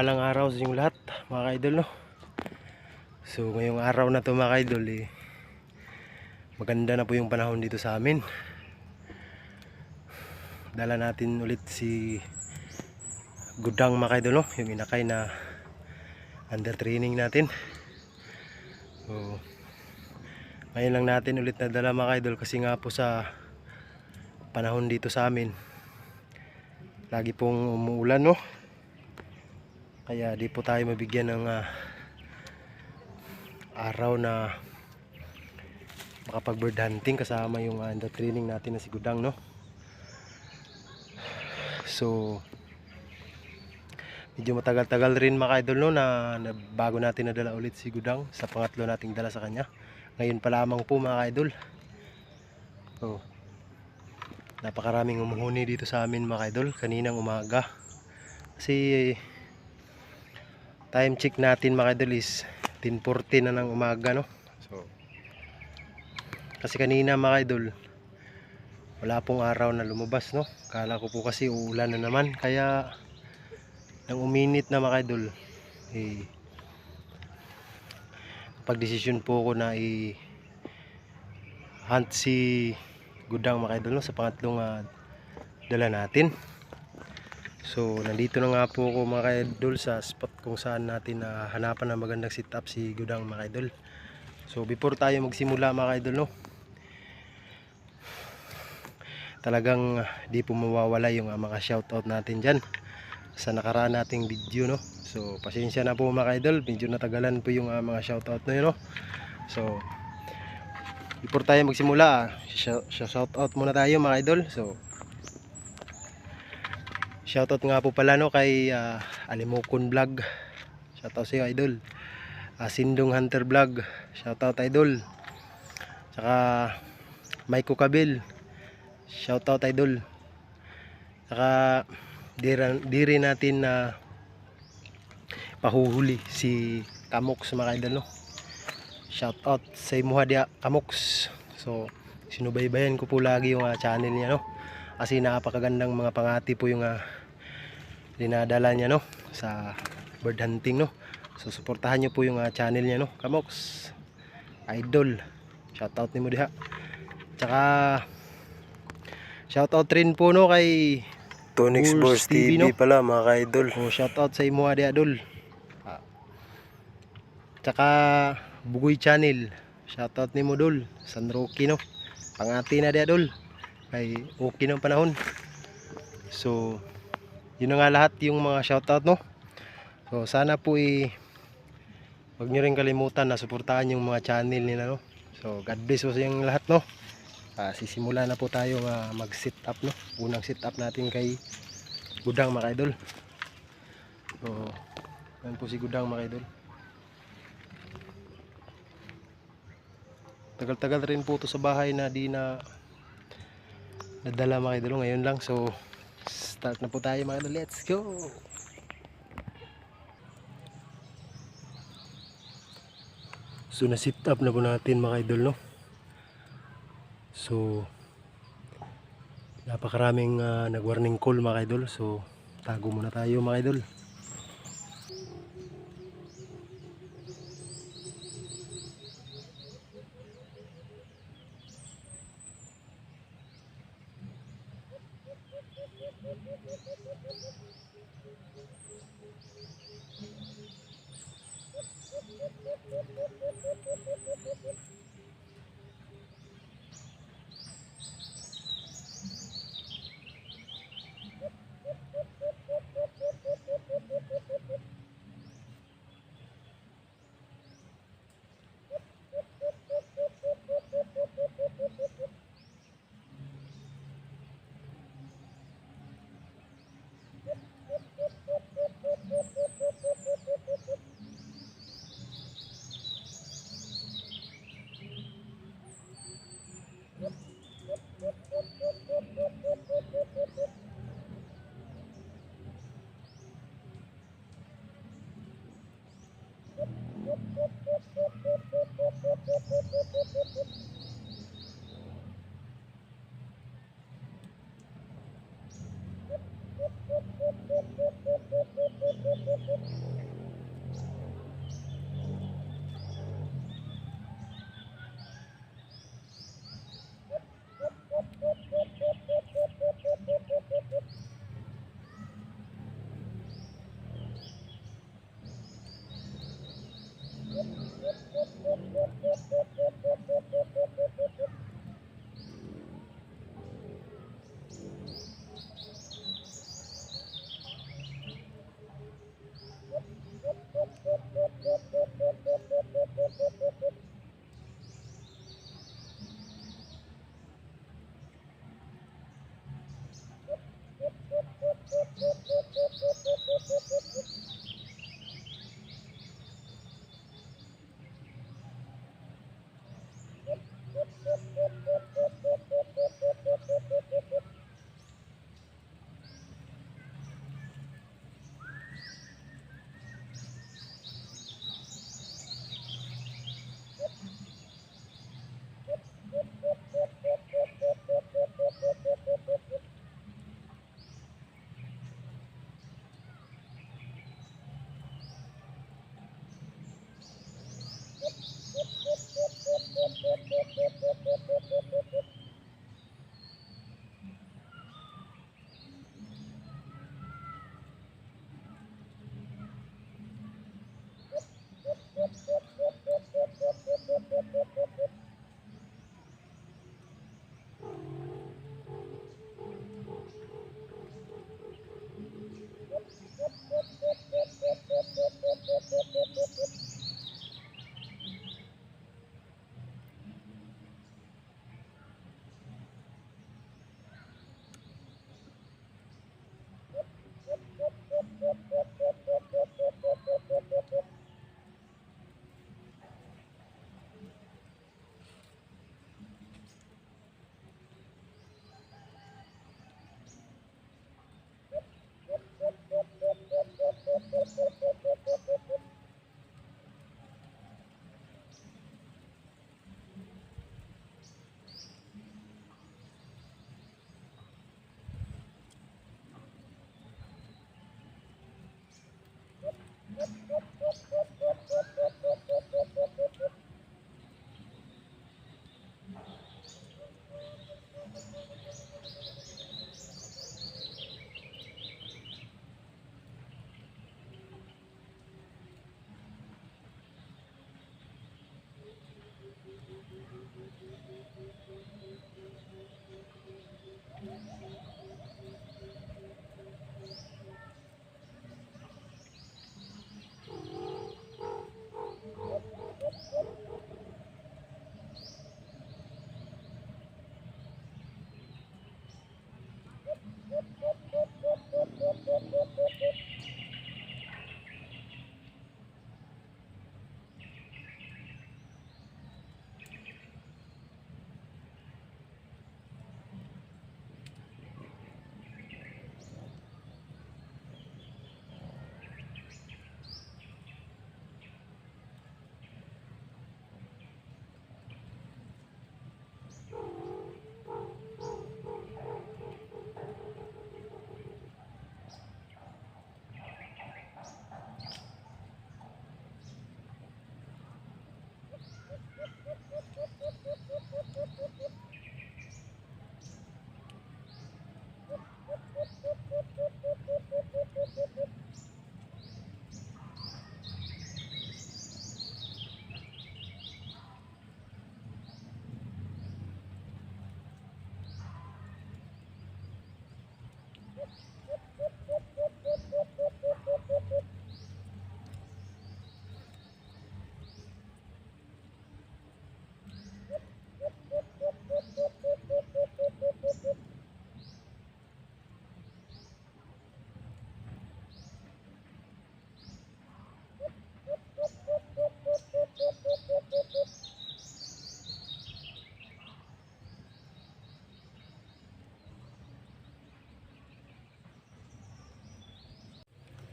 Mapagpalang araw sa inyong lahat mga ka-idol no. So ngayong araw na to mga ka-idol eh, maganda na po yung panahon dito sa amin. Dala natin ulit si Gudang mga ka-idol no, yung inakay na under training natin. So ngayon lang natin ulit nadala mga ka-idol kasi nga po sa panahon dito sa amin lagi pong umuulan no kaya di po tayo mabigyan ng ah, araw na makapag bird hunting kasama yung uh, under training natin na si Gudang no? So medyo matagal-tagal rin mga idol no na, na bago natin nadala ulit si Gudang sa pangatlo nating dala sa kanya. Ngayon pa lamang po mga idol. Oh napakaraming umuhuni dito sa amin mga idol kaninang umaga. Kasi time check natin mga idol is 10.40 na ng umaga no? So kasi kanina mga wala pong araw na lumabas no? Kala ko po kasi uulan na naman. Kaya nang uminit na mga eh pagdesisyon po ko na i hunt si gudang mga no, sa pangatlong ah, dala natin so nandito na nga po ako mga idol sa spot kung saan natin na hanapan ng magandang sit up si gudang mga idol so before tayo magsimula mga idol no? Talagang ah, di po mawawala yung ah, mga shoutout natin dyan sa nakaraan nating video no? So pasensya na po mga idol medyo natagalan po yung ah, mga shoutout na yun no? So before tayo magsimula shout, shout out muna tayo mga idol so shout out nga po pala no kay uh, Alimokon Vlog. Shout out sa iyo idol. Uh, Sindong Hunter Vlog. Shout out idol. Saka Maiko Kabil. Shout out idol. Saka di, ra- di rin natin na pahuhuli si Kamoks mga idol no. Shout out sa imuha dia kamoks. So sinubaybayan ko po lagi yung ah, channel niya no. Kasi napakagandang mga pangati po yung uh, dinadala niya no sa bird hunting no so suportahan niyo po yung ah, channel niya no kamoks idol shout out ni mo diha tsaka shout out rin po no kay Tonix Boys TV, TV, no? pala mga ka-idol. Oh, shout out sa imo adi adol. Ah. Tsaka Bugoy Channel. Shout out ni mo dol. San Roque no. Pangati na di adol. Kay okay ng panahon. So yun na nga lahat yung mga shout out no. So sana po i Huwag nyo rin kalimutan na suportahan yung mga channel nila no. So God bless po sa inyong lahat no. Ah, sisimula na po tayo uh, mag-sit up no. Unang sit up natin kay Gudang mga idol. So, yan po si Gudang mga idol. Tagal-tagal rin po to sa bahay na di na nadala mga idol ngayon lang. So, start na po tayo mga idol. Let's go! So, na-sit up na po natin mga idol no. So, napakaraming ah, nag-warning call mga idol. So, tago muna tayo mga idol.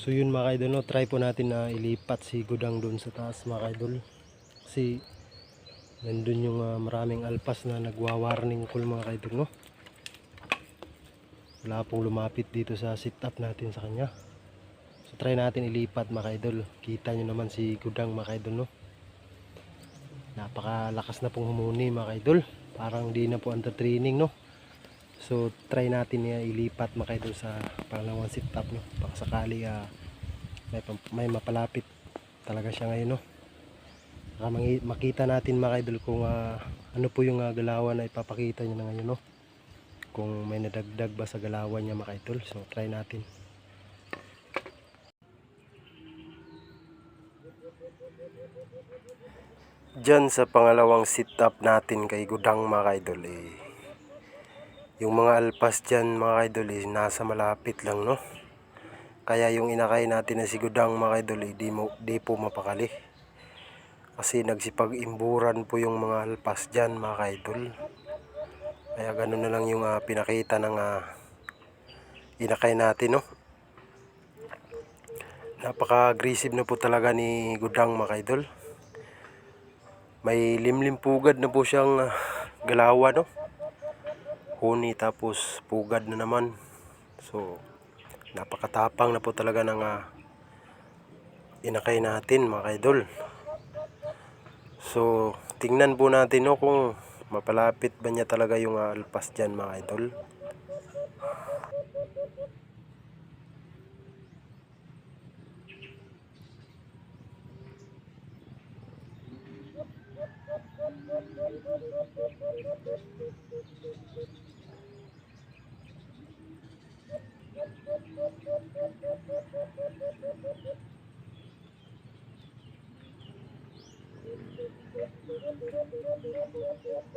So yun mga idol, no? try po natin na ilipat si Gudang doon sa taas mga idol. Kasi nandun yung ah, maraming alpas na nagwa-warning call mga idol. No? Wala pong lumapit dito sa sit up natin sa kanya. So try natin ilipat mga idol. Kita nyo naman si Gudang mga idol. No? Napakalakas na pong humuni mga idol. Parang di na po under training no. So try natin na ilipat mga idol sa pangalawang sit up no. Baka sakali ah, may, may mapalapit talaga siya ngayon no. Baka makita natin mga idol kung ah, ano po yung ah, galawan na ipapakita niya na ngayon no. Kung may nadagdag ba sa galawan niya mga idol. So try natin. Diyan sa pangalawang sit up natin kay Gudang mga idol eh, yung mga alpas dyan mga idol eh, nasa malapit lang no. Kaya yung inakay natin na si Gudang mga idol eh, di, mo, di po mapakali. Kasi nagsipag-imburan po yung mga alpas dyan mga idol. Kaya ganun na lang yung ah, pinakita ng ah, inakay natin no. Napaka-aggressive na po talaga ni Gudang mga idol. May limlim pugad na po siyang ah, galawa no. Huni tapos pugad na naman. So napakatapang na po talaga ng ah, inakay natin mga idol. So tingnan po natin no kung mapalapit ba niya talaga yung ah, alpas dyan mga idol.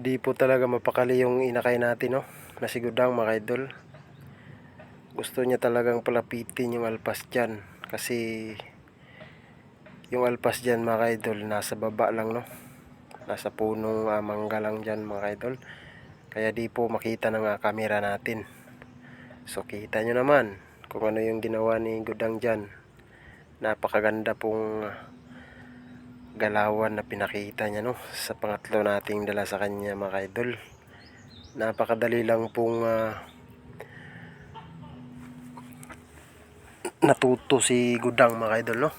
Di po talaga mapakali yung inakay natin, no? Nasigudang mga idol. Gusto niya talagang palapitin yung alpas dyan. Kasi yung alpas dyan mga idol, nasa baba lang, no? Nasa punong ah, mangga lang dyan mga idol. Kaya di po makita ng ah, camera natin. So kita nyo naman kung ano yung ginawa ni Gudang dyan. Napakaganda pong ah, galawan na pinakita niya no? Sa pangatlo nating dala sa kanya mga idol. Napakadali lang pong ah, natuto si Gudang mga idol no?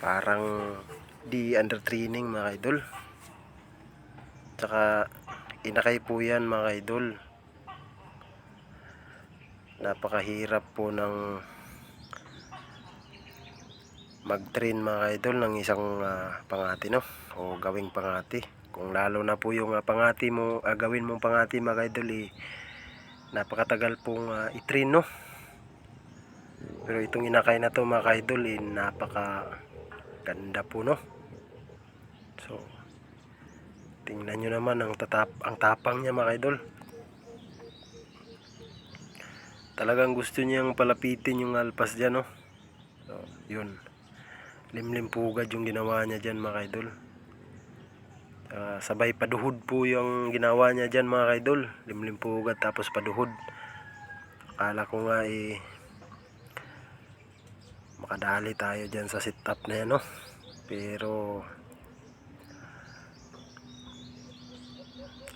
Parang di under training mga idol. Tsaka inakay po yan mga idol. Napakahirap po ng mag-train mga idol ng isang ah, pangati no? O gawing pangati. Kung lalo na po yung ah, pangati mo ah, gawin mong pangati mga idol eh, napakatagal pong ah, i-train no? Pero itong inakay na to mga idol eh, napaka ganda po no? So tingnan nyo naman ang, tatap ang tapang niya mga idol. Talagang gusto niyang palapitin yung alpas dyan no? So, yun limlim pugad yung ginawa niya dyan mga idol Ah, sabay paduhod po yung ginawa niya dyan mga idol limlim pugad tapos paduhod. Akala ko nga eh makadali tayo dyan sa sit up na yan no? Pero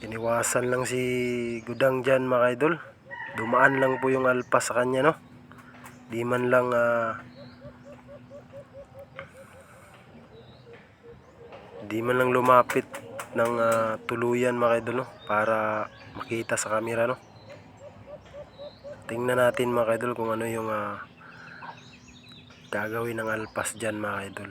iniwasan lang si Gudang dyan mga idol dumaan lang po yung alpas sa kanya no? Di man lang ah, di man lang lumapit ng ah, tuluyan mga no para makita sa camera no. Tingnan natin mga kung ano yung ah, gagawin ng alpas dyan mga idol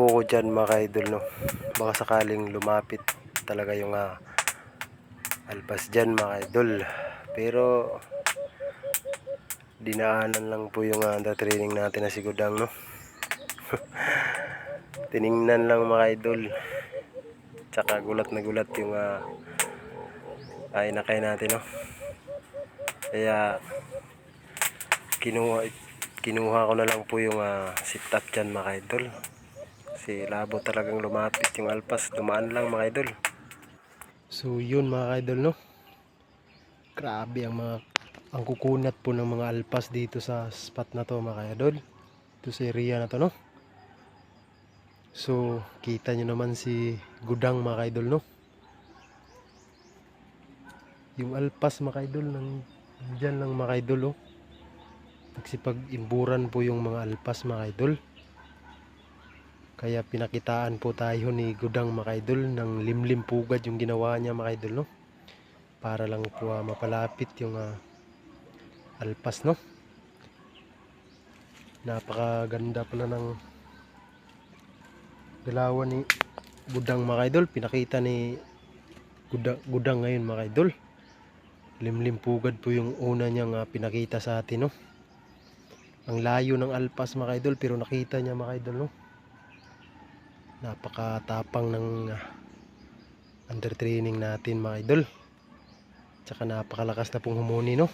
po ko dyan mga idol no baka sakaling lumapit talaga yung ah, alpas dyan mga idol. Pero dinaanan lang po yung uh, training natin na si Gudang no? Tiningnan lang mga idol. Tsaka gulat na gulat yung uh, ay nakay natin no? Kaya kinuha kinuha ko na lang po yung uh, sit up dyan mga idol kasi labo talagang lumapit. Yung alpas dumaan lang mga idol. So yun mga idol no? Grabe ang mga ang kukunat po ng mga alpas dito sa spot na to mga idol. Dito sa area na to no? So kita nyo naman si gudang mga idol no? Yung alpas mga idol nang dyan lang mga idol oh. Nagsipag-imburan po yung mga alpas mga idol kaya pinakitaan po tayo ni Gudang mga idol ng limlim pugad yung ginawa niya mga idol no? Para lang po ah, mapalapit yung ah, alpas no? Napakaganda pala ng galawan ni Gudang mga idol. Pinakita ni Gudang, Gudang ngayon mga idol. Limlim pugad po yung una niyang ah, pinakita sa atin no? Ang layo ng alpas mga idol pero nakita niya mga idol no napakatapang ng ah, under training natin mga idol. Tsaka napakalakas na pong humuni no.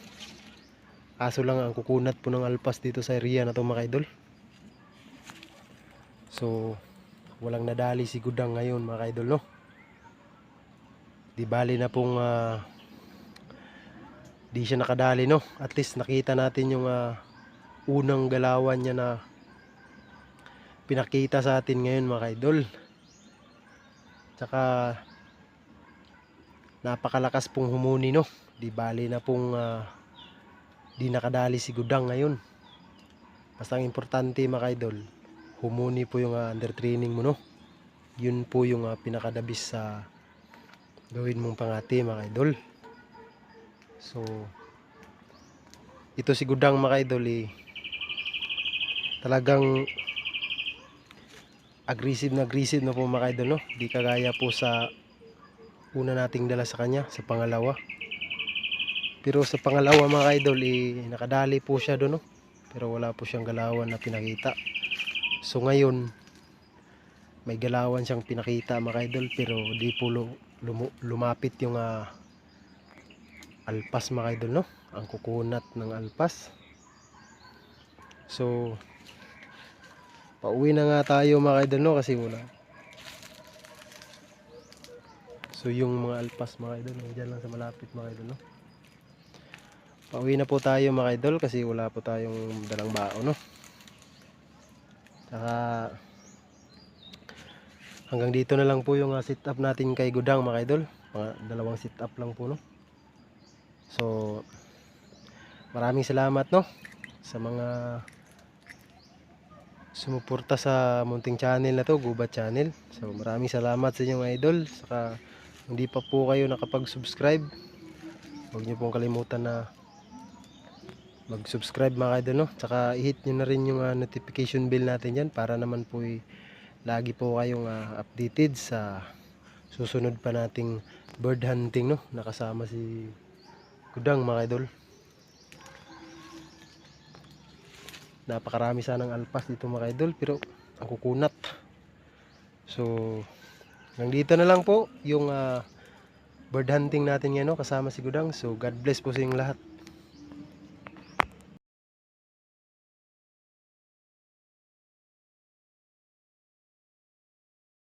Kaso lang ang kukunat po ng alpas dito sa area na to mga idol. So walang nadali si Gudang ngayon mga idol no. Di bali na pong ah, di siya nakadali no. At least nakita natin yung ah, unang galawan niya na pinakita sa atin ngayon mga idol. Tsaka napakalakas pong humuni no. Di bali na pong ah, di nakadali si Gudang ngayon. Basta ang importante mga idol, humuni po yung ah, under training mo no. Yun po yung ah, pinakadabis sa gawin mong pangati mga idol. So ito si Gudang mga idol eh, talagang aggressive na aggressive na po mga idol no. Di kagaya po sa una nating dala sa kanya sa pangalawa. Pero sa pangalawa mga idol eh, nakadali po siya doon no. Pero wala po siyang galawan na pinakita. So ngayon may galawan siyang pinakita mga idol pero di po lu- lumu- lumapit yung ah, alpas mga idol no. Ang kukunat ng alpas. So pauwi na nga tayo mga idol no kasi wala. So yung mga alpas mga idol, nandiyan lang sa malapit mga idol no. Pauwi na po tayo mga idol kasi wala po tayong dalang bao no. Saka hanggang dito na lang po yung uh, sit up natin kay Gudang mga idol. Mga dalawang sit up lang po no. So maraming salamat no sa mga sumuporta sa munting channel na to, Gubat Channel. So maraming salamat sa inyo idol. Saka hindi pa po kayo nakapag-subscribe. Huwag niyo pong kalimutan na mag-subscribe mga idol no. Saka i-hit niyo na rin yung ah, notification bell natin diyan para naman po eh, lagi po kayong ah, updated sa susunod pa nating bird hunting no. Nakasama si Gudang mga idol. Napakarami sanang alpas dito mga idol pero ang kukunat. So hanggang dito na lang po yung ah, bird hunting natin ngayon kasama si Gudang. So God bless po sa inyong lahat.